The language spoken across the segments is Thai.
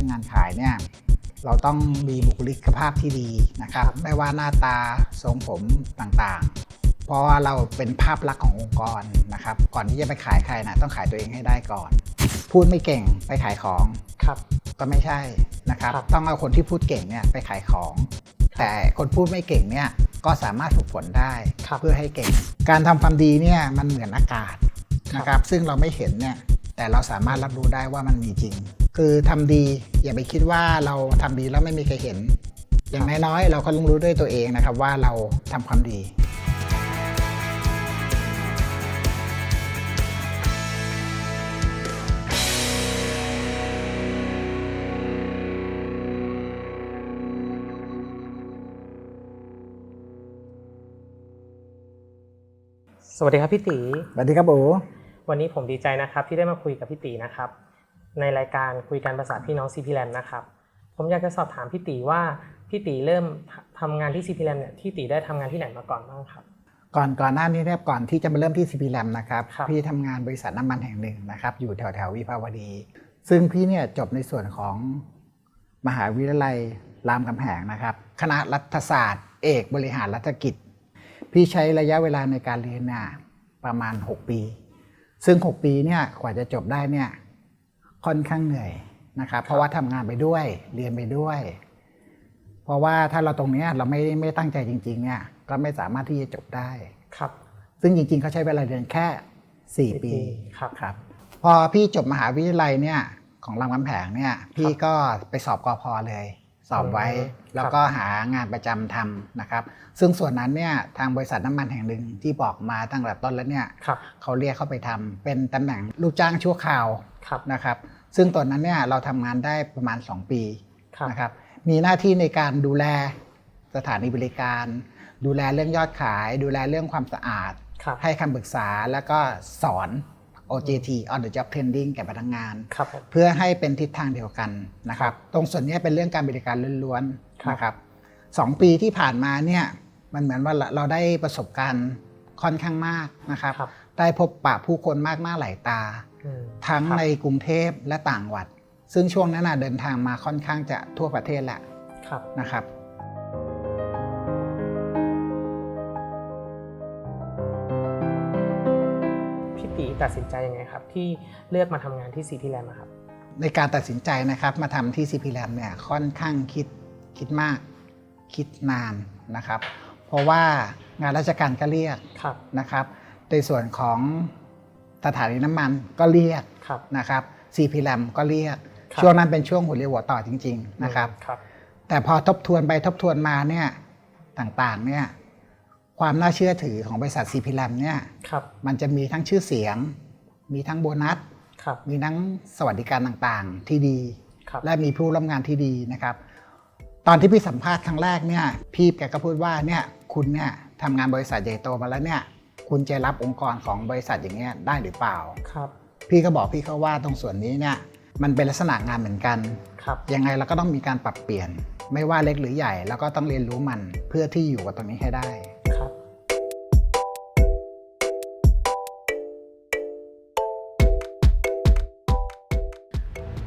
รื่องงานขายเนี่ยเราต้องมีบุคลิกภาพที่ดีนะครับ ไม่ว่าหน้าตาทรงผมต่างๆ เพราะว่าเราเป็นภาพลักษณ์ขององค์กรนะครับ ก่อนที่จะไปขายใครนะต้องขายตัวเองให้ได้ก่อน พูดไม่เก่งไปขายของครับ ก็ไม่ใช่นะครับครับต้องเอาคนที่พูดเก่งเนี่ยไปขายของ แต่คนพูดไม่เก่งเนี่ยก็สามารถฝึกฝนได้ครับเพื่อให้เก่ง การทำความดีเนี่ยมันเหมือนอากาศนะครับ ซึ่งเราไม่เห็นเนี่ย แต่เราสามารถรับรู้ได้ว่ามันมีจริง คือทำดีอย่าไปคิดว่าเราทำดีแล้วไม่มีใครเห็น อย่างน้อยๆเราก็ต้องรู้ด้วยตัวเองนะครับว่าเราทำความดีสวัสดีครับพี่ตี สวัสดีครับโอ วันนี้ผมดีใจนะครับที่ได้มาคุยกับพี่ตีนะครับ ในรายการคุยกันภาษาพี่น้อง CP Land นะครับ ผมอยากจะสอบถามพี่ตีว่าพี่ตีเริ่มทำงานที่ CP Land เนี่ยพี่ตีได้ทำงานที่ไหนมาก่อนบ้างครับ ก่อนก่อนหน้านี้เนี่ยก่อนที่จะมาเริ่มที่ CP l a m นะครับครับพี่ทำงานบริษัทน้ำมันแห่งหนึ่งนะครับ อยู่แถวแถวๆวิภาวดี ซึ่งพี่เนี่ยจบในส่วนของมหาวิทยาลัยรามคำแหงนะครับ คณะรัฐศาสตร์ เอกบริหารรัฐกิจ พี่ใช้ระยะเวลาในการเรียนเนี่ยประมาณ 6 ปี ซึ่ง 6 ปีเนี่ยกว่าจะจบได้เนี่ยค่อนข้างเหนื่อยนะครับเพราะว่าทำงานไปด้วยเรียนไปด้วย เพราะว่าถ้าเราตรงเนี้ยเราไม่ไม่ตั้งใจจริง ๆ เนี่ยก็ไม่สามารถที่จะจบได้ครับ ซึ่งจริง ๆเขาใช้เวลาเรียนแค่ 4 ปีครับครับ พอพี่จบมหาวิทยาลัยเนี่ยของรามคำแหงเนี่ยพี่ก็ไปสอบกอพอเลย สอบไว้อืมแล้วก็หางานประจำทำนะครับ ซึ่งส่วนนั้นเนี่ยทางบริษัทน้ำมันแห่งหนึ่งที่บอกมาตั้งแต่ต้นแล้วเนี่ยครับเขาเรียกเข้าไปทำเป็นตำแหน่งลูกจ้างชั่วคราวครับนะครับ ซึ่งตอนนั้นเนี่ยเราทำงานได้ประมาณ 2 ปีครับนะครับมีหน้าที่ในการดูแลสถานีบริการ ดูแลเรื่องยอดขาย ดูแลเรื่องความสะอาดครับให้คำปรึกษาแล้วก็สอน OJT on the job training แก่พนักงานครับผมเพื่อให้เป็นทิศทางเดียวกันนะครับ ตรงส่วนนี้เป็นเรื่องการบริการล้วนครับๆนะครับสองปีที่ผ่านมาเนี่ยมันเหมือนว่าเราได้ประสบการณ์ค่อนข้างมากนะครับครับได้พบปะผู้คนมากหน้าหลายตาอืมทั้งครับในกรุงเทพและต่างจังหวัด ซึ่งช่วงนั้นนะเดินทางมาค่อนข้างจะทั่วประเทศแหละครับนะครับ ตีตัดสินใจยังไงครับ ที่เลือกมาทำงานที่ CP Land นะครับ ในการตัดสินใจนะครับมาทำที่ CP Lab เนี่ยค่อนข้างคิดคิดมาก คิดนานนะครับ เพราะว่างานราชการก็เรียกครับนะครับ ในส่วนของสถานีน้ำมันก็เรียกครับ นะครับ CP Lab ก็เรียก ครับ ช่วงนั้นเป็นช่วงหัวเรียวหัวต่อจริง ๆ นะครับ ครับ แต่พอทบทวนไปทบทวนมาเนี่ยต่างๆเนี่ย ความน่าเชื่อถือของบริษัท CP Lab เนี่ยครับมันจะมีทั้งชื่อเสียง มีทั้งโบนัสครับมีทั้งสวัสดิการต่างๆที่ดีครับและมีผู้ร่วมงานที่ดีนะครับ ตอนที่พี่สัมภาษณ์ครั้งแรกเนี่ยพี่แกก็พูดว่าเนี่ยคุณเนี่ยทำงานบริษัทใหญ่โตมาแล้วเนี่ยคุณจะรับองค์กรของบริษัทอย่างเงี้ยได้หรือเปล่าครับ พี่ก็บอกพี่เขาว่าตรงส่วนนี้เนี่ยมันเป็นลักษณะงานเหมือนกันครับยังไงเราก็ต้องมีการปรับเปลี่ยน ไม่ว่าเล็กหรือใหญ่แล้วก็ต้องเรียนรู้มันเพื่อที่อยู่กับตรงนี้ให้ได้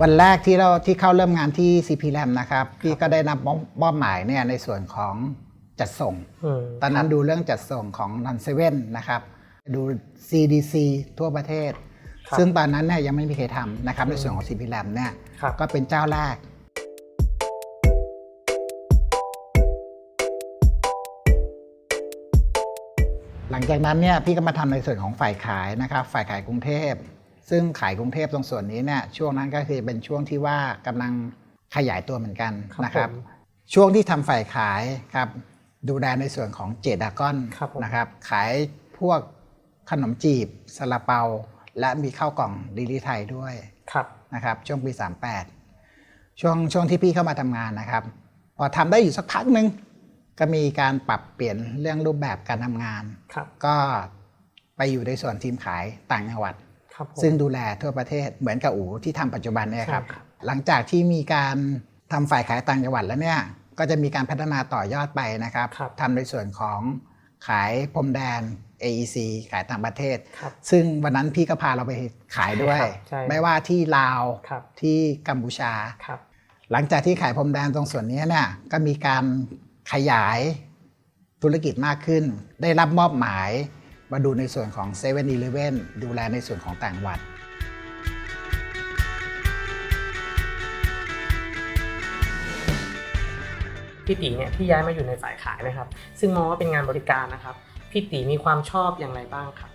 วันแรกที่เราที่เข้าเริ่มงานที่ CP Lab นะครับ พี่ก็ได้นำมอบมอบหมายเนี่ยในส่วนของจัดส่งอืมตอนนั้นดูเรื่องจัดส่งของนอนเซเว่นนะครับ ดู CDC ทั่วประเทศครับซึ่งตอนนั้นเนี่ยยังไม่มีใครทำนะครับ ในส่วนของ CP Lab เนี่ยครับก็เป็นเจ้าแรกหลังจากนั้นเนี่ยพี่ก็มาทำในส่วนของฝ่ายขายนะครับ ฝ่ายขายกรุงเทพ ซึ่งขายกรุงเทพตรงส่วนนี้เนี่ยช่วงนั้นก็คือเป็นช่วงที่ว่ากำลังขยายตัวเหมือนกันนะครับผมช่วงที่ทำฝ่ายขายครับดูแลในส่วนของเจดากอนครับผมนะครับ ขายพวกขนมจีบซาลาเปา และมีข้าวกล่องดีลิไทยด้วยครับนะครับ ช่วงปี 38 ช่วงช่วงที่พี่เข้ามาทำงานนะครับ พอทำได้อยู่สักพักหนึ่งก็มีการปรับเปลี่ยนเรื่องรูปแบบการทำงานครับก็ไปอยู่ในส่วนทีมขายต่างจังหวัดครับผม ซึ่งดูแลทั่วประเทศเหมือนกับอูที่ทำปัจจุบันเนี่ยครับใช่ครับหลังจากที่มีการทำฝ่ายขายต่างจังหวัดแล้วเนี่ยก็จะมีการพัฒนาต่อยอดไปนะครับครับทำในส่วนของขายพรมแดน AEC ขายต่างประเทศครับซึ่งวันนั้นพี่ก็พาเราไปขายด้วยใช่ครับใช่ไม่ว่าที่ลาวครับที่กัมพูชาครับหลังจากที่ขายพรมแดงตรงส่วนนี้เนี่ยก็มีการขยายธุรกิจมากขึ้น ได้รับมอบหมาย มาดูในส่วนของ7 e เ e ่ e อดูแลในส่วนของต่างจังหวัด พี่ตีเนี่ยที่ย้ายมาอยู่ในสายขายนะครับ ซึ่งมองว่าเป็นงานบริการนะครับ พี่ตีมีความชอบอย่างไรบ้างครับ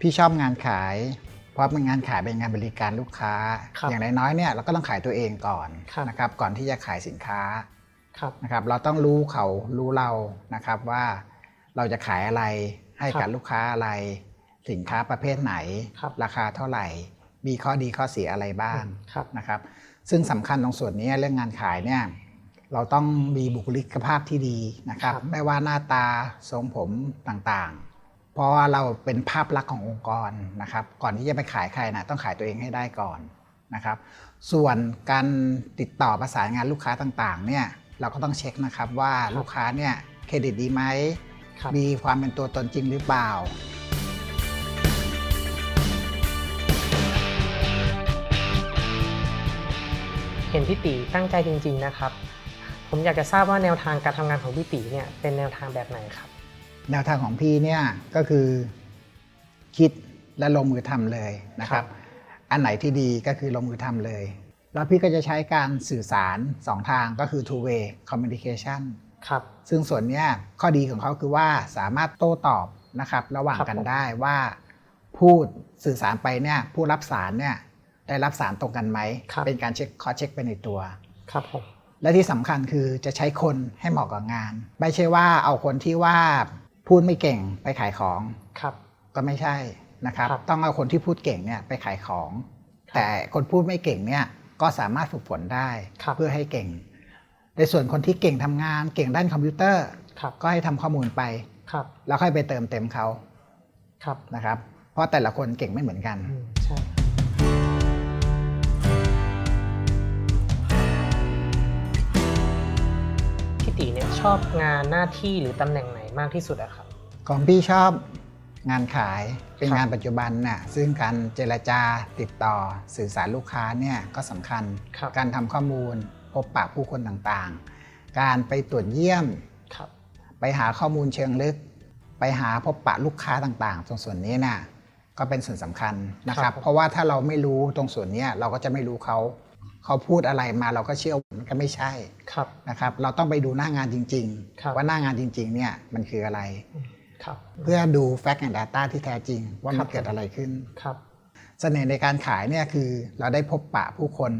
พี่ชอบงานขาย เพราะเป็นงานขายเป็นงานบริการลูกค้า ครับอย่างน้อยๆเนี่ยเราก็ต้องขายตัวเองก่อนครับ นะครับ ก่อนที่จะขายสินค้า ครับ นะครับเราต้องรู้เขารู้เรานะครับว่าเราจะขายอะไร ให้ครักับบลูกค้าอะไร สินค้าประเภทไหนครับราคาเท่าไหร่ มีข้อดีข้อเสียอะไรบ้างครับนะครับ ซึ่งสำคัญตรงส่วนนี้เรื่องงานขายเนี่ยเราต้องมีบุคลิกภาพที่ดีนะครับครับไม่ว่าหน้าตาทรงผมต่างๆ เพราะว่าเราเป็นภาพลักษณ์ขององค์กรนะครับ ก่อนที่จะไปขายใครนะต้องขายตัวเองให้ได้ก่อนนะครับ ส่วนการติดต่อประสานงานลูกค้าต่างๆเนี่ยเราก็ต้องเช็คนะครับว่าลูกค้าเนี่ยเครดิตดีไหมครับ มีความเป็นตัวตนจริงหรือเปล่า เห็นพี่ตีตั้งใจจริง ๆนะครับ ผมอยากจะทราบว่าแนวทางการทำงานของพี่ตีเนี่ยเป็นแนวทางแบบไหนครับ แนวทางของพี่เนี่ยก็คือคิดและลงมือทำเลยนะครับ อันไหนที่ดีก็คือลงมือทำเลย แล้วพี่ก็จะใช้การสื่อสารสองทางก็คือ two way communication ครับซึ่งส่วนเนี้ยข้อดีของเขาคือว่าสามารถโต้ตอบนะครับระหว่างครับกันผมได้ว่าพูดสื่อสารไปเนี่ยผู้รับสารเนี่ยได้รับสารตรงกันไหม เป็นการเช็คคอเช็คไปในตัวครับผมและที่สำคัญคือจะใช้คนให้เหมาะกับงาน ไม่ใช่ว่าเอาคนที่ว่าพูดไม่เก่งไปขายของครับก็ไม่ใช่นะครับครับต้องเอาคนที่พูดเก่งเนี่ยไปขายของครับแต่คนพูดไม่เก่งเนี่ยก็สามารถฝึกฝนได้ครับเพื่อให้เก่ง ในส่วนคนที่เก่งทำงานเก่งด้านคอมพิวเตอร์ครับก็ให้ทำข้อมูลไปครับ แล้วค่อยไปเติมเต็มเขาครับนะครับ เพราะแต่ละคนเก่งไม่เหมือนกันอืมใช่พี่ตีเนี่ยชอบงานหน้าที่หรือตำแหน่งไหนมากที่สุดอะครับ ของพี่ชอบงานขายเป็นครับงานปัจจุบันน่ะซึ่งการเจรจาติดต่อสื่อสารลูกค้าเนี่ยก็สำคัญครับการทำข้อมูล พบปะผู้คนต่างๆ การไปตรวจเยี่ยมครับไปหาข้อมูลเชิงลึก ไปหาพบปะลูกค้าต่างๆ ตรงส่วนนี้น่ะก็เป็นส่วนสำคัญนะคครัรับบเพราะว่าถ้าเราไม่รู้ตรงส่วนเนี้ยเราก็จะไม่รู้เขาเขาพูดอะไรมาเราก็เชื่อว่ามันก็ไม่ใช่ครับนะครับ เราต้องไปดูหน้างานจริงครับๆว่าหน้างานจริง ๆ เนี่ยมันคืออะไรครับเพื่อดู Fact and Data ที่แท้จริง ว่าครัมันบเกิดอะไรขึ้นครับเสน่ห์ในการขายเนี่ยคือเราได้พบปะผู้คน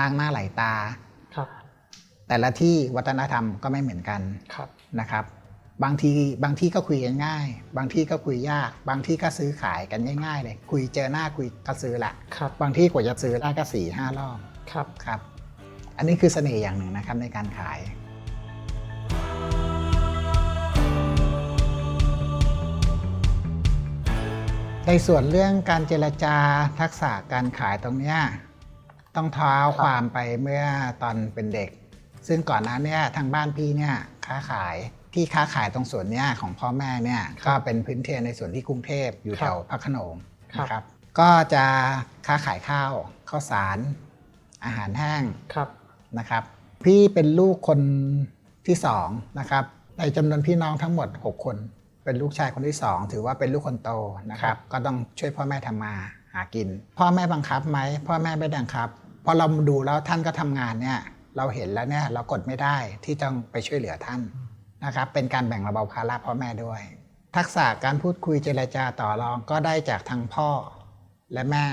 มากหน้าหลายตา ครับ แต่ละที่วัฒนธรรมก็ไม่เหมือนกันครับ นะครับ บางทีบางที่ก็คุยกันง่าย บางที่ก็คุยยาก บางที่ก็ซื้อขายกันง่ายๆเลย คุยเจอหน้าคุยก็ซื้อละครับ บางที่กว่าจะซื้อได้ก็สี่ห้ารอบครับ ครับ อันนี้คือเสน่ห์อย่างหนึ่งนะครับในการขาย ในส่วนเรื่องการเจรจาทักษะการขายตรงเนี้ย ต้องเท้าครับความไปเมื่อตอนเป็นเด็ก ซึ่งก่อนหน้าเนี้ยทางบ้านพี่เนี่ยค้าขายที่ค้าขายตรงส่วนเนี้ยของพ่อแม่เนี่ยก็เป็นพื้นเพในส่วนที่กรุงเทพอยู่แถวพระโขนงนะครับ ก็จะค้าขายข้าวข้าวสารอาหารแห้งครับนะครับ พี่เป็นลูกคนที่สองนะครับ ในจำนวนพี่น้องทั้งหมด 6 คน เป็นลูกชายคนที่สองถือว่าเป็นลูกคนโตนะครับ ก็ต้องช่วยพ่อแม่ทำมาหากิน พ่อแม่บังคับไหมพ่อแม่ไม่บังคับพ อเราดูแล้วท่านก็ทำงานเนี่ยเราเห็นแล้วเนี่ยเรากดไม่ได้ที่ต้องไปช่วยเหลือท่านนะครับเป็นการแบ่งระเบาภาระพ่อแม่ด้วย ทักษะการพูดคุยเจรจาต่อรองก็ได้จากทางพ่อและแม่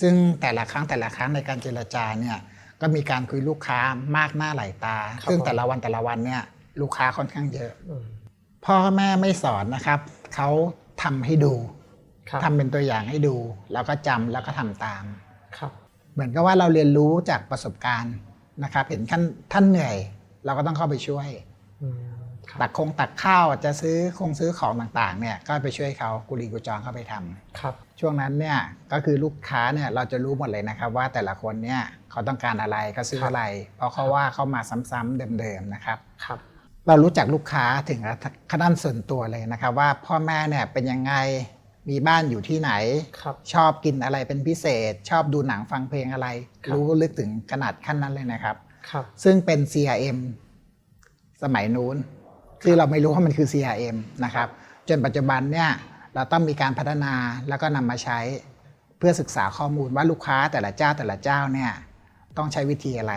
ซึ่งแต่ละครั้งแต่ละครั้งในการเจรจาเนี่ยก็มีการคุยลูกค้ามากหน้าหลายตาครับซึ่งผมแต่ละวันแต่ละวันเนี่ยลูกค้าค่อนข้างเยอะอืมพ่อแม่ไม่สอนนะครับเขาทำให้ดูครับทำเป็นตัวอย่างให้ดู แล้วก็จำแล้วก็ทำตามครับเห มือนกับว่าเราเรียนรู้จากประสบการณ์นะครับ เห็นท่านท่านเหนื่อย เราก็ต้องเข้าไปช่วยอืมครับตักคงตักข้าวจะซื้อคงซื้อของต่างๆเนี่ยก็ไปช่วยเขากุลีกุจองเข้าไปทำครับ ช่วงนั้นเนี่ยก็คือลูกค้าเนี่ยเราจะรู้หมดเลยนะครับว่าแต่ละคนเนี่ยเขาต้องการอะไรเขาซื้ออะไร เพราะเขาว่าเขามาซ้ำๆเดิมๆนะครับครับ เรารู้จักลูกค้าถึงขนาดส่วนตัวเลยนะครับ ว่าพ่อแม่เนี่ยเป็นยังไง มีบ้านอยู่ที่ไหน ครับ ชอบกินอะไรเป็นพิเศษ ชอบดูหนังฟังเพลงอะไร ครับ รู้ลึกถึงขนาดขั้นนั้นเลยนะครับ ครับ ซึ่งเป็น CRM สมัยนู้น คือเราไม่รู้ว่ามันคือ CRM นะครับ จนปัจจุบันเนี่ยเราต้องมีการพัฒนาแล้วก็นำมาใช้เพื่อศึกษาข้อมูลว่าลูกค้าแต่ละเจ้าแต่ละเจ้าเนี่ยต้องใช้วิธีอะไร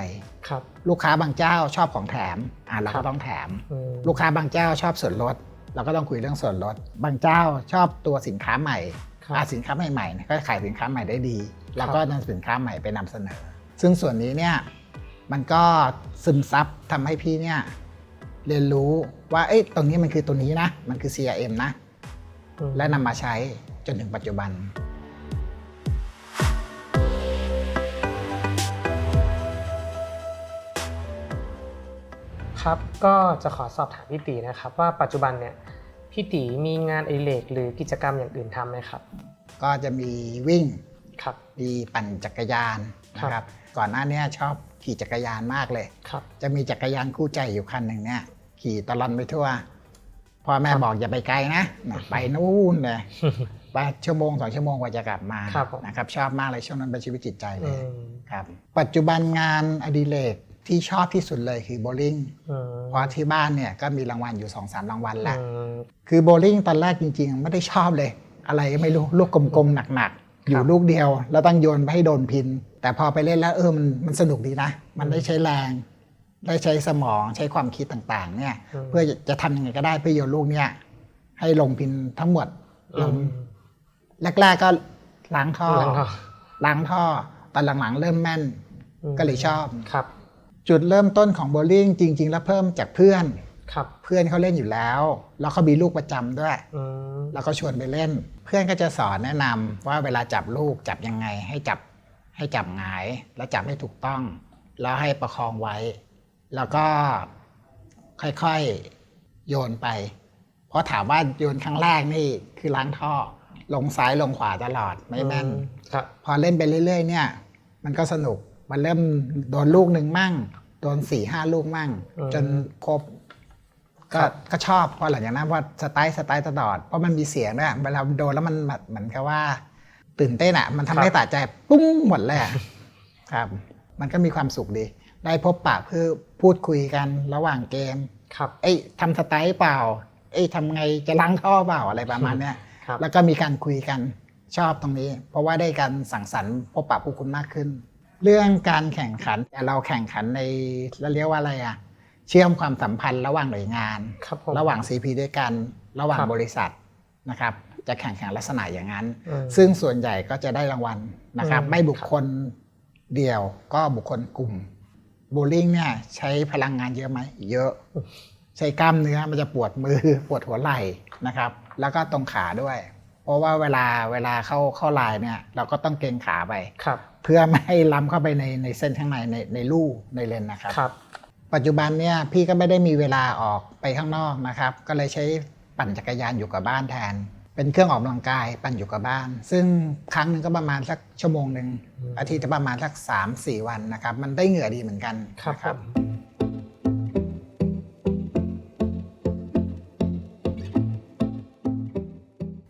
ครับ ลูกค้าบางเจ้าชอบของแถมอะเราครัก็บ ต้องแถม อืมลูกค้าบางเจ้าชอบส่วนลด เราก็ต้องคุยเรื่องส่วนลด บางเจ้าชอบตัวสินค้าใหม่ครับอะสินค้าใหม่ๆเนี่ยก็ขายสินค้าใหม่ได้ดี แล้วก็นำสินค้าใหม่ไปนำเสนอ ซึ่งส่วนนี้เนี่ยมันก็ซึมซับทำให้พี่เนี่ยเรียนรู้ว่าเอ้ยตรงนี้มันคือตัวนี้นะ มันคือ CRM นะอืมและนำมาใช้จนถึงปัจจุบันครับก็จะขอสอบถามพี่ตีนะครับว่าปัจจุบันเนี่ย พี่ตีมีงานอดิเรกหรือกิจกรรมอย่างอื่นทำไหมครับ ก็จะมีวิ่งครับ มีปั่นจักรยานนะครับก่อนหน้าเนี้ชอบขี่จักรยานมากเลย ครับ จะมีจักรยานคู่ใจอยู่คันหนึ่งเนี่ย ขี่ตลอดไปทั่วพ่อแม่ครับบอกอย่าไปไกลนะนะไปนู่นเลยไปชั่วโมงสองชั่วโมงกว่าจะกลับมาครับผม นะครับ ชอบมากเลยช่วงนั้นเป็นชีวิตจิตใจเลอืยมครับ ปัจจุบันงานอดิเรก ที่ชอบที่สุดเลยคือโบลิ่งอืมเพราะที่บ้านเนี่ยก็มีรางวัลอยู่2อสารางวัลแหละอืมคือโบลิ่งตอนแรกจริง ๆ ไม่ได้ชอบเลย อะไรก็ไม่รู้ลูกกลมๆหนักๆ อยู่ลูกเดียว แล้วต้องโยนไปให้โดนพิน แต่พอไปเล่นแล้วเออมันมันสนุกดีนะ มันได้ใช้แรง ได้ใช้สมองใช้ความคิดต่างๆ เนี่ย เพื่อจะทำยังไงก็ได้เพื่อโยนลูกเนี่ยให้ลงพินทั้งหมดลงอืมแรกๆก็ล้างท่อแล้วก็ล้างท่อตอนหลังๆเริ่มแม่นมก็เลยชอบครับ จุดเริ่มต้นของโบลิ่งจริง ๆ แล้วเพิ่มจากเพื่อนครับเพื่อนเขาเล่นอยู่แล้ว แล้วเขามีลูกประจำด้วยอืมแล้วก็ชวนไปเล่น เพื่อนก็จะสอนแนะนำว่าเวลาจับลูกจับยังไง ให้จับให้จับหงาย แล้วจับให้ถูกต้อง แล้วให้ประคองไว้ แล้วก็ค่อยๆโยนไป เพราะถามว่าโยนครั้งแรกนี่คือล้างท่อ ลงซ้ายลงขวาตลอดไม่แม่นครับพอเล่นไปเรื่อย ๆ เนี่ย มันก็สนุก มันเริ่มโดนลูกหนึ่งมั่ง โดนสี่ห้าลูกมั่งอืมจนครบก็ครับก็ชอบพอหลังจากนั้นพอสไตล์สไตล์ตลอดเพราะมันมีเสียงด้วยเวลาโดนแล้วมันแบบเหมือนกับว่า ตื่นเต้นอะ มันทำให้ตาใจปุ้งหมดเลยอะครับ มันก็มีความสุขดี ได้พบปะเพื่อพูดคุยกันระหว่างเกม ครับ เอ้ยทำสไตล์เปล่า เอ้ยทำไงจะล้างท่อเปล่าอะไรประมาณเนี้ยครับแล้วก็มีการคุยกันชอบตรงนี้ เพราะว่าได้การสั่งสรรค์พบปะผู้คนมากขึ้น เรื่องการแข่งขันเราแข่งขันในเราเรียกว่าอะไรอะเชื่อมความสัมพันธ์ระหว่างหน่วยงานครับผมระหว่าง CP ด้วยกันระหว่างครับบริษัทนะครับจะแข่งขันลักษณะอย่างนั้นอืมซึ่งส่วนใหญ่ก็จะได้รางวัลนะครับอืมไม่บุคคลเดียวก็บุคคลกลุ่มโบลิ่งเนี่ยใช้พลังงานเยอะไหมเยอะ ใช้กล้ามเนื้อมันจะปวดมือปวดหัวไหล่นะครับ แล้วก็ตรงขาด้วย เพราะว่าเวลาเวลาเข้าเข้าลายเนี่ย เราก็ต้องเกรงขาไปครับ เพื่อไม่ให้ล้ำเข้าไปในในเส้นข้างในในในลู่ในเลนนะครับ ครับ ปัจจุบันเนี่ยพี่ก็ไม่ได้มีเวลาออกไปข้างนอกนะครับ ก็เลยใช้ปั่นจักรยานอยู่กับบ้านแทน เป็นเครื่องออกกำลังกายปั่นอยู่กับบ้าน ซึ่งครั้งหนึ่งก็ประมาณสักชั่วโมงหนึ่งอืม อาทิตย์ละประมาณสัก 3 4 วันนะครับ มันได้เหงื่อดีเหมือนกันครับนะ ผม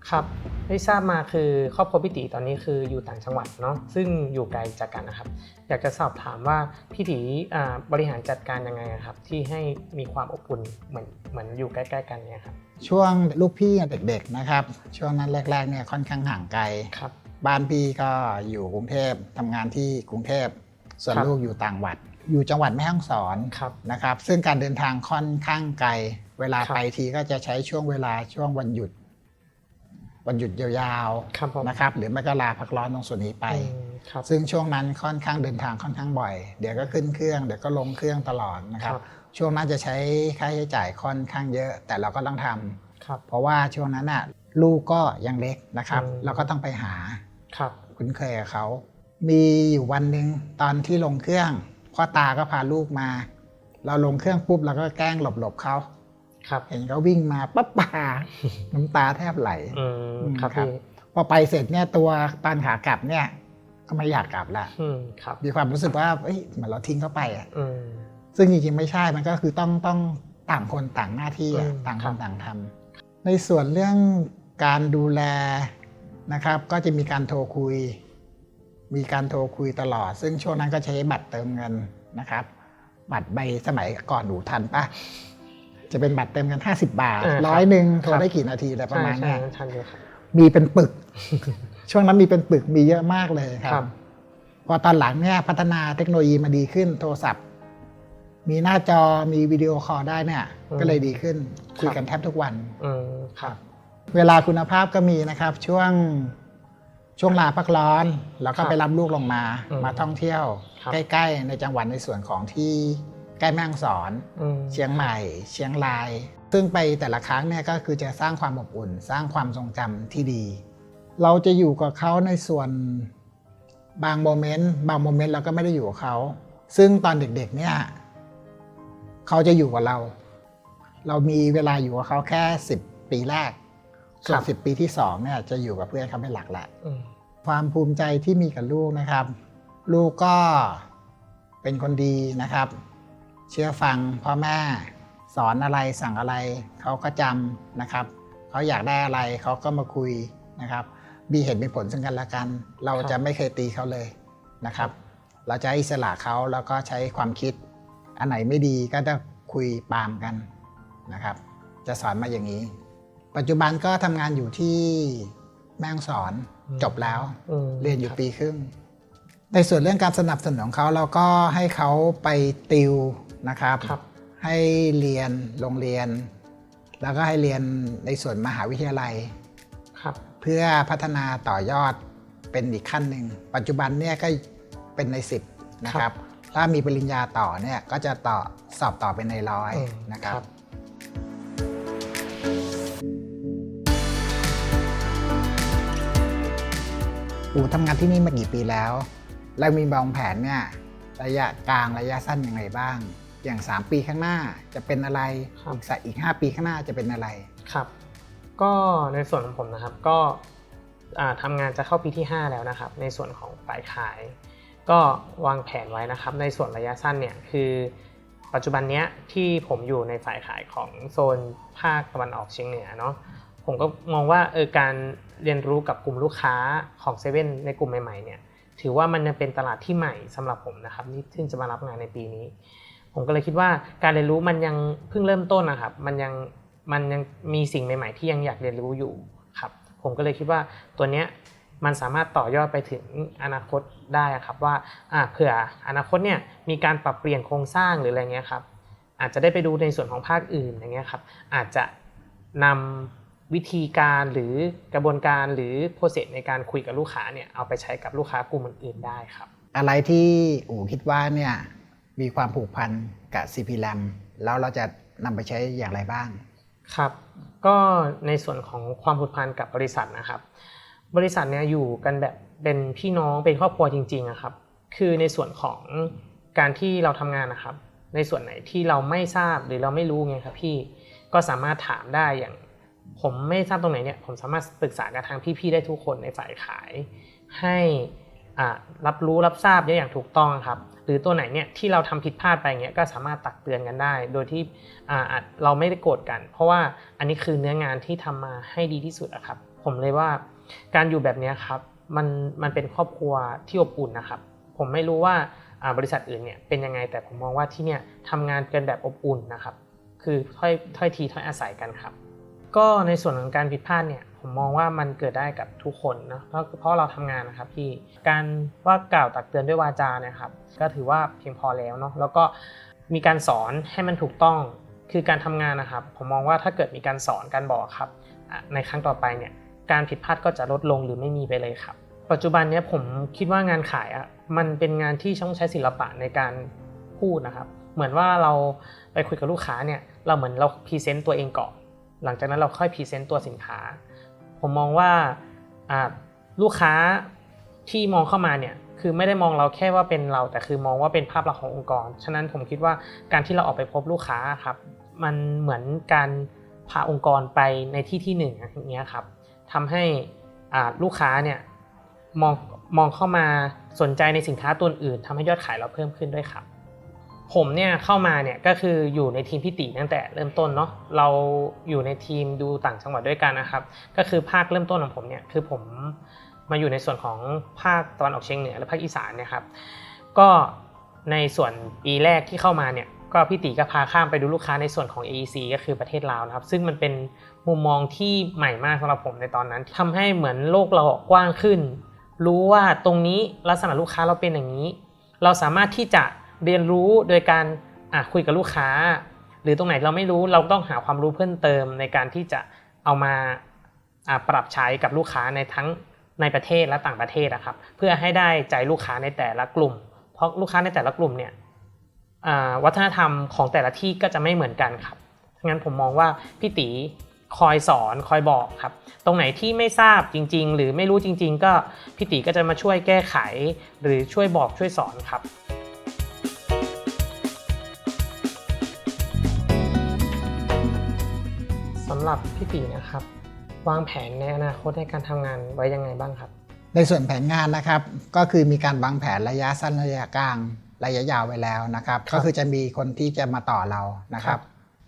ครับ ที่ทราบมาคือครอบครัวพี่ตีตอนนี้คืออยู่ต่างจังหวัดเนาะซึ่งอยู่ไกลจากกันนะครับ อยากจะสอบถามว่าพี่ตีอ่าบริหารจัดการยังไงอะครับ ที่ให้มีความอบอุ่นเหมือนเหมือนอยู่ใกล้ๆกันเนี่ยครับช่วงลูกพี่เด็กๆนะครับ ช่วงนั้นแรกๆเนี่ยค่อนข้างห่างไกลครับบ้านพี่ก็อยู่กรุงเทพทำงานที่กรุงเทพส่วนครับลูกอยู่ต่างจังหวัด อยู่จังหวัดแม่ฮ่องสอนครับนะครับ ซึ่งการเดินทางค่อนข้างไกล เวลาครับไปทีก็จะใช้ช่วงเวลาช่วงวันหยุด วันหยุดยาวครับผมๆนะครับหรือไม่ก็ลาพักร้อนตรงส่วนนี้ไปอืมครับซึ่งช่วงนั้นค่อนข้างเดินทางค่อนข้างบ่อย เดี๋ยวก็ขึ้นเครื่องเดี๋ยวก็ลงเครื่องตลอดนะครับครับช่วงนั้นจะใช้ค่าใช้จ่ายค่อนข้างเยอะ แต่เราก็ต้องทำครับเพราะว่าช่วงนั้นน่ะลูกก็ยังเล็กนะครับอืมเราก็ต้องไปหาครับคุ้นเคยกับเขา มีอยู่วันหนึ่งตอนที่ลงเครื่องพ่อตาก็พาลูกมา เราลงเครื่องปุ๊บเราก็แกล้งหลบๆเขาครับ เห็นเขาวิ่งมาปั๊บป่าน้ำตาแทบไหลอืมครับครับพี่พอไปเสร็จเนี่ยตัวตอนขากลับเนี่ย ก็ไม่อยากกลับละอืมครับมีความรู้สึกว่าเอ้ยเหมือนเราทิ้งเขาไปอะอืมซึ่งจริงๆไม่ใช่มันก็คือต้องต้องต่างคนต่างหน้าที่อะอืมต่างคครันบต่างทำในส่วนเรื่องการดูแลนะครับ ก็จะมีการโทรคุย มีการโทรคุยตลอด ซึ่งช่วงนั้นก็ใช้บัตรเติมเงินนะครับ บัตรใบสมัยก่อนหนูทันปะ จะเป็นบัตรเต็มกัน50 บาทอ่าครับร้อยหนึ่งโทครรับได้กี่นาทีอะไรประมาณใช่เนี้ยใช่ทันอยู่ครับ มีเป็นปึก ช่วงนั้นมีเป็นปึกมีเยอะมากเลยคครัรับ บ พอตอนหลังเนี่ยพัฒนาเทคโนโลยีมาดีขึ้นโทรศัพท์ มีหน้าจอมีวิดีโอคอลได้เนี่ยก็เลยดีขึ้นคุยกันแทบทุกวัน อืมครับ เวลาคุณภาพก็มีนะครับ ช่วงช่วงลาพักร้อน แล้วก็ครับไปรับลูกลงมาอืมมาท่องเที่ยว ครับ ใกล้ ๆ ในจังหวัดในส่วนของที่ใก ล้แม่ฮ่องสอนอืมเชียงใหม่ เชียงราย ซึ่งไปแต่ละครั้งเนี่ยก็คือจะสร้างความอบอุ่น สร้างความทรงจำที่ดี เราจะอยู่กับเขาในส่วนบางโมเมนต์บางโมเมนต์เราก็ไม่ได้อยู่กับเขาซึ่งตอนเด็กๆเนี่ยเขาจะอยู่กับเรา เรามีเวลาอยู่กับเขาแค่10ปีแรกส่วคนรับสิบปีที่สองเนี่ยจะอยู่กับเพื่อนเขาเป็นหลักแหละอืมความภูมิใจที่มีกับลูกนะครับ ลูกก็เป็นคนดีนะครับ เชื่อฟังพ่อแม่สอนอะไรสั่งอะไรเขาก็จำนะครับเขาอยากได้อะไรเขาก็มาคุยนะครับมีเหตุมีผลซึ่งกันและกัน เราจะไม่เคยตีเขาเลยนะครับ เราจะให้อิสระเขาแล้วก็ใช้ความคิด อันไหนไม่ดีก็จะคุยปรามกันนะครับ จะสอนมาอย่างนี้ ปัจจุบันก็ทำงานอยู่ที่แม่ฮ่องสอนจบแล้วอืมเรียนอยู่ปีครึ่ง ในส่วนเรื่องการสนับสนุนของเขาเราก็ให้เขาไปติว นะครับครับให้เรียนโรงเรียน แล้วก็ให้เรียนในส่วนมหาวิทยาลัยครับเพื่อพัฒนาต่อยอดเป็นอีกขั้นหนึ่ง ปัจจุบันเนี่ยก็เป็นในสิบนะครับ ถ้ามีปริญญาต่อเนี่ยก็จะต่อสอบต่อเป็นในร้อยอืมนะครับอูทำงานที่นี่มากี่ปีแล้ว เรามีวางแผนเนี่ยระยะกลางระยะสั้นยังไงบ้าง อย่าง 3 ปีข้างหน้าจะเป็นอะไรครับ อีกสักอีก 5 ปีข้างหน้าจะเป็นอะไร ครับ ก็ในส่วนของผมนะครับก็อ่าทำงานจะเข้าปีที่ 5 แล้วนะครับ ในส่วนของฝ่ายขาย ก็วางแผนไว้นะครับ ในส่วนระยะสั้นเนี่ยคือ ปัจจุบันเนี้ยที่ผมอยู่ในฝ่ายขายของโซนภาคตะวันออกเฉียงเหนือเนาะผมก็มองว่าเออการเรียนรู้กับกลุ่มลูกค้าของเซเว่นในกลุ่มใหม่ๆเนี่ย ถือว่ามันยังเป็นตลาดที่ใหม่สำหรับผมนะครับที่ที่จะมารับงานในปีนี้ ผมก็เลยคิดว่าการเรียนรู้มันยังเพิ่งเริ่มต้นนะครับ มันยังมันยังมีสิ่งใหม่ ๆ ที่ยังอยากเรียนรู้อยู่ครับ ผมก็เลยคิดว่าตัวเนี้ยมันสามารถต่อยอดไปถึงอนาคตได้ครับว่าเผื่ออนาคตเนี่ยมีการปรับเปลี่ยนโครงสร้างหรืออะไรเงี้ยครับ อาจจะได้ไปดูในส่วนของภาคอื่นอย่างเงี้ยครับ อาจจะนำวิธีการหรือกระบวนการหรือโปรเซสในการคุยกับลูกค้าเนี่ยเอาไปใช้กับลูกค้ากลุ่มอื่นๆได้ครับ อะไรที่อู๋คิดว่าเนี่ย มีความผูกพันกับ CP RAM แล้วเราจะนำไปใช้อย่างไรบ้าง ครับ ก็ในส่วนของความผูกพันกับบริษัทนะครับ บริษัทเนี่ยอยู่กันแบบเป็นพี่น้องเป็นครอบครัวจริงๆอะครับ คือในส่วนของการที่เราทำงานนะครับ ในส่วนไหนที่เราไม่ทราบหรือเราไม่รู้ไงครับพี่ก็สามารถถามได้อย่าง ผมไม่ทราบตรงไหนเนี่ยผมสามารถปรึกษากับทางพี่ๆได้ทุกคนในฝ่ายขาย ให้อ่ารับรู้รับทราบได้อย่างถูกต้องครับ หรือตัวไหนเนี่ยที่เราทำผิดพลาดไปเงี้ยก็สามารถตักเตือนกันได้ โดยที่เราไม่ได้โกรธกัน เพราะว่าอันนี้คือเนื้องานที่ทำมาให้ดีที่สุดอะครับ ผมเลยว่าการอยู่แบบนี้ครับมันมันเป็นครอบครัวที่อบอุ่นนะครับ ผมไม่รู้ว่าอ่าบริษัทอื่นเนี่ยเป็นยังไงแต่ผมมองว่าที่เนี่ยทำงานกันแบบอบอุ่นนะครับ คือถ้อยถ้อยทีถ้อยอาศัยกันครับ ก็ในส่วนของการผิดพลาดเนี่ย ผมมองว่ามันเกิดได้กับทุกคนนะเพราะเพราะเราทำงานนะครับพี่การว่ากล่าวตักเตือนด้วยวาจาเนี่ยครับก็ถือว่าเพียงพอแล้วเนาะแล้วก็มีการสอนให้มันถูกต้องคือการทำงานนะครับ ผมมองว่าถ้าเกิดมีการสอนการบอกครับ ในครั้งต่อไปเนี่ยการผิดพลาดก็จะลดลงหรือไม่มีไปเลยครับ ปัจจุบันเนี้ยผมคิดว่างานขายอะมันเป็นงานที่ต้องใช้ศิลปะในการพูดนะครับ เหมือนว่าเราไปคุยกับลูกค้าเนี่ยเราเหมือนเราพรีเซนต์ตัวเองก่อนหลังจากนั้นเราค่อยพรีเซนต์ตัวสินค้า ผมมองว่าลูกค้าที่มองเข้ามาเนี่ยคือไม่ได้มองเราแค่ว่าเป็นเรา แต่คือมองว่าเป็นภาพลักษณ์ขององค์กร ฉะนั้นผมคิดว่าการที่เราออกไปพบลูกค้าครับ มันเหมือนการพาองค์กรไปในที่ที่หนึ่งอย่างเงี้ยครับทำให้ลูกค้าเนี่ยมองมองเข้ามาสนใจในสินค้าตัวอื่นทำให้ยอดขายเราเพิ่มขึ้นด้วยครับ ผมเนี่ยเข้ามาเนี่ยก็คืออยู่ในทีมพี่ตีตั้งแต่เริ่มต้นเนาะเราอยู่ในทีมดูต่างจังหวัดด้วยกันนะครับ ก็คือภาคเริ่มต้นของผมเนี่ยคือผมมาอยู่ในส่วนของภาคตะวันออกเฉียงเหนือและภาคอีสานนี่ยครับก็ในส่วนปีแรกที่เข้ามาเนี่ยก็พี่ตีก็พาข้ามไปดูลูกค้าในส่วนของ AEC ก็คือประเทศลาวนะครับ ซึ่งมันเป็นมุมมองที่ใหม่มากสำหรับผมในตอนนั้นทำให้เหมือนโลกเรากว้างขึ้น รู้ว่าตรงนี้ลักษณะลูกค้าเราเป็นอย่างนี้ เราสามารถที่จะ เรียนรู้โดยการคุยกับลูกค้า หรือตรงไหนเราไม่รู้เราต้องหาความรู้เพิ่มเติมในการที่จะเอามาปรับใช้กับลูกค้าในทั้งในประเทศและต่างประเทศนะครับ เพื่อให้ได้ใจลูกค้าในแต่ละกลุ่ม เพราะลูกค้าในแต่ละกลุ่มเนี่ยวัฒนธรรมของแต่ละที่ก็จะไม่เหมือนกันครับงั้นผมมองว่าพี่ตีคอยสอนคอยบอกครับ ตรงไหนที่ไม่ทราบจริง ๆ หรือไม่รู้จริง ๆ ก็พี่ตีก็จะมาช่วยแก้ไข หรือช่วยบอกช่วยสอนครับำหรับพี่ตีนะครับ วางแผนในอนาคตในการทำงานไว้ยังไงบ้างครับ ในส่วนแผนงานนะครับ ก็คือมีการวางแผนระยะสั้นระยะกลางระยะยาวไว้แล้วนะครับครับ ก็คือจะมีคนที่จะมาต่อเรานะครับ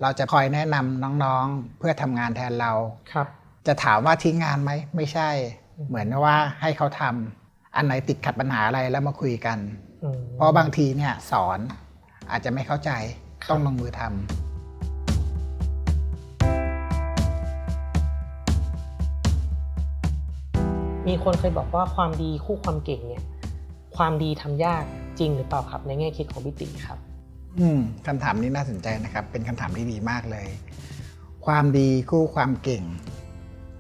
เราจะคอยแนะนำน้องๆ เพื่อทำงานแทนเราครับ จะถามว่าทิ้งงานไหมไม่ใช่ เหมือนว่าให้เขาทำอันไหนติดขัดปัญหาอะไรแล้วมาคุยกันอืมเพราะบางทีเนี่ยสอนอาจจะไม่เข้าใจต้องลงมือทำ มีคนเคยบอกว่าความดีคู่ความเก่งเนี่ย ความดีทำยากจริงหรือเปล่าครับ ในแง่คิดของพี่ตีครับ อืมคำถามนี้น่าสนใจนะครับ เป็นคำถามที่ดีมากเลย ความดีคู่ความเก่ง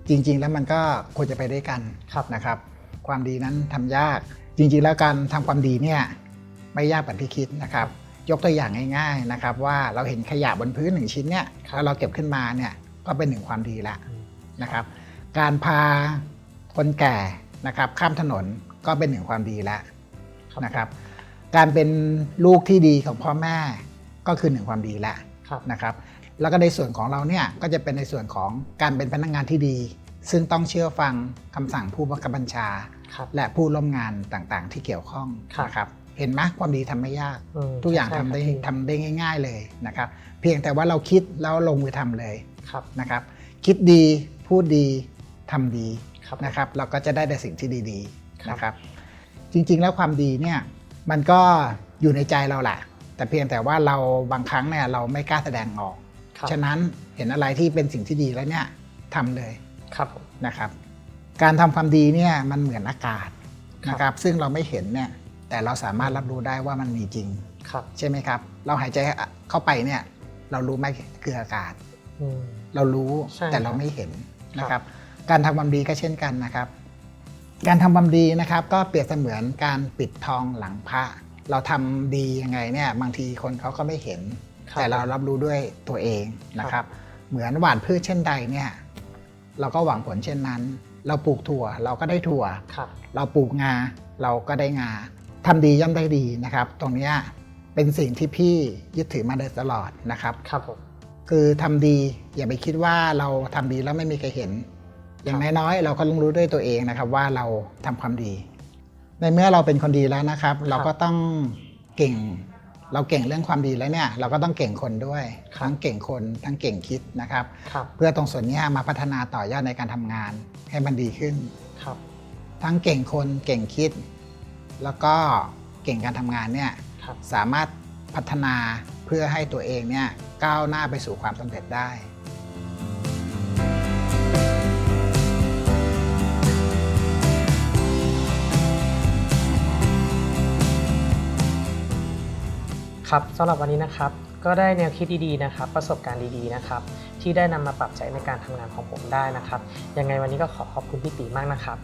จริง ๆ แล้วมันก็ควรจะไปด้วยกันครับนะครับ ความดีนั้นทำยาก จริง ๆ แล้วการทำความดีเนี่ย ไม่ยากแบบที่คิดนะครับ ยกตัวอย่างง่าย ๆนะครับ ว่าเราเห็นขยะบนพื้นหนึ่งชิ้นเนี่ยครับแล้วเราเก็บขึ้นมาเนี่ยก็เป็นหนึ่งความดีละอืมนะครับ การพา คนแก่นะครับข้ามถนนก็เป็นหนึ่งความดีแล้วครับนะครับการเป็นลูกที่ดีของพ่อแม่ก็คือหนึ่งความดีแล้วครับนะครับแล้วก็ในส่วนของเราเนี่ยก็จะเป็นในส่วนของการเป็นพนักงานที่ดี ซึ่งต้องเชื่อฟังคำสั่งผู้บังคับบัญชาครับและผู้ร่วมงานต่างๆ ที่เกี่ยวข้องครับนะครับเห็นไหมความดีทำไม่ยากอืมทุกอย่างใช่ทำได้ครับพี่ทำได้ง่าย ๆเลยนะครับเพียงแต่ว่าเราคิดแล้วลงมือทำเลยครับนะครับ คิดดีพูดดีทำดี ครับนะครับเราก็จะได้แต่สิ่งที่ดีครับๆนะครับ จริงๆแล้วความดีเนี่ยมันก็อยู่ในใจเราแหละแต่เพียงแต่ว่าเราบางครั้งเนี่ยเราไม่กล้าแสดงออกครับฉะนั้นเห็นอะไรที่เป็นสิ่งที่ดีแล้วเนี่ยทำเลยครับผมนะครับ การทำความดีเนี่ยมันเหมือนอากาศครับนะครับ ซึ่งเราไม่เห็นเนี่ยแต่เราสามารถรับรู้ได้ว่ามันมีจริงครับใช่ไหมครับ เราหายใจเข้าไปเนี่ย เรารู้ไหมคืออากาศอืมเรารู้ใช่แต่เราครับไม่เห็นนะคครัรับบ การทำความดีก็เช่นกันนะครับ การทำความดีนะครับ ก็เปรียบเสมือนการปิดทองหลังพระเราทำดียังไงเนี่ยบางทีคนเขาก็ไม่เห็น ครับ แต่เรารับรู้ด้วยตัวเองนะครับ เหมือนหว่านพืชเช่นใดเนี่ยเราก็หวังผลเช่นนั้น เราปลูกถั่วเราก็ได้ถั่ว ครับ เราปลูกงาเราก็ได้งาทำดีย่อมได้ดีนะครับ ตรงเนี้ยเป็นสิ่งที่พี่ยึดถือมาโดยตลอดนะครับ ครับผม คือทำดีอย่าไปคิดว่าเราทำดีแล้วไม่มีใครเห็น อย่างน้อยๆเราก็ต้องรู้ด้วยตัวเองนะครับ ว่าเราทำความดี ในเมื่อเราเป็นคนดีแล้วนะครับ เราก็ต้องเก่ง เราเก่งเรื่องความดีแล้วเนี่ยเราก็ต้องเก่งคนด้วยครับทั้งเก่งคนทั้งเก่งคิดนะครับครับเพื่อตรงส่วนเนี้ยมาพัฒนาต่อยอดในการทำงานให้มันดีขึ้นครับ ทั้งเก่งคนเก่งคิด แล้วก็เก่งการทำงานเนี่ยครับสามารถพัฒนาเพื่อให้ตัวเองเนี่ยก้าวหน้าไปสู่ความสำเร็จได้ ครับสำหรับวันนี้นะครับก็ได้แนวคิดดีๆนะครับ ประสบการณ์ดีๆนะครับ ที่ได้นำมาปรับใช้ในการทำงานของผมได้นะครับ ยังไงวันนี้ก็ขอขอบคุณพี่ตีมากนะครับ